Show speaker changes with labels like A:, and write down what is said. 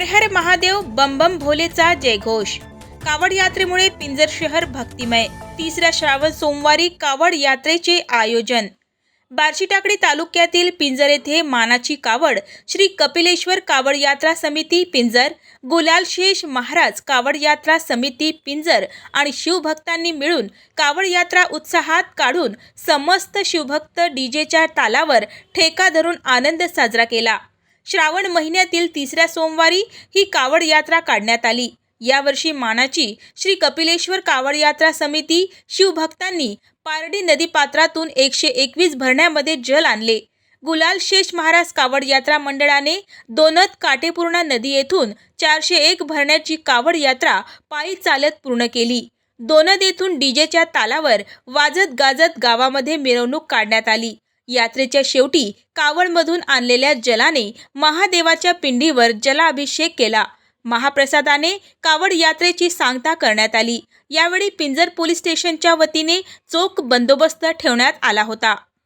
A: हर हर महादेव बम बम भोलेचा जयघोष. कावड यात्रेमुळे पिंजर शहर भक्तिमय. तिसऱ्या श्रावण सोमवारी कावड यात्रेचे आयोजन. बार्शीटाकडी तालुक्यातील पिंजर येथे मानाची कावड श्री कपिलेश्वर कावड यात्रा समिती पिंजर गुलाल शेष महाराज कावड यात्रा समिती पिंजर आणि शिवभक्तांनी मिळून कावड यात्रा उत्साहात काढून समस्त शिवभक्त डीजेच्या तालावर ठेका धरून आनंद साजरा केला. श्रावण महिन्यातील तिसऱ्या सोमवारी ही कावड यात्रा काढण्यात आली. यावर्षी मानाची श्री कपिलेश्वर कावड यात्रा समिती शिवभक्तांनी पारडी नदीपात्रातून एकशे एकवीस भरण्यामध्ये जल आणले. गुलाल शेष महाराज कावड यात्रा मंडळाने दोनत काटेपूर्णा नदी येथून चारशे एक भरण्याची कावड यात्रा पायी चालत पूर्ण केली. दोनद येथून डीजेच्या तालावर वाजत गाजत गावामध्ये मिरवणूक काढण्यात आली. यात्रेच्या शेवटी कावडमधून आणलेल्या जलाने महादेवाच्या पिंडीवर जलाभिषेक केला. महाप्रसादाने कावड यात्रेची सांगता करण्यात आली. यावेळी पिंजर पोलीस स्टेशनच्या वतीने चोख बंदोबस्त ठेवण्यात आला होता.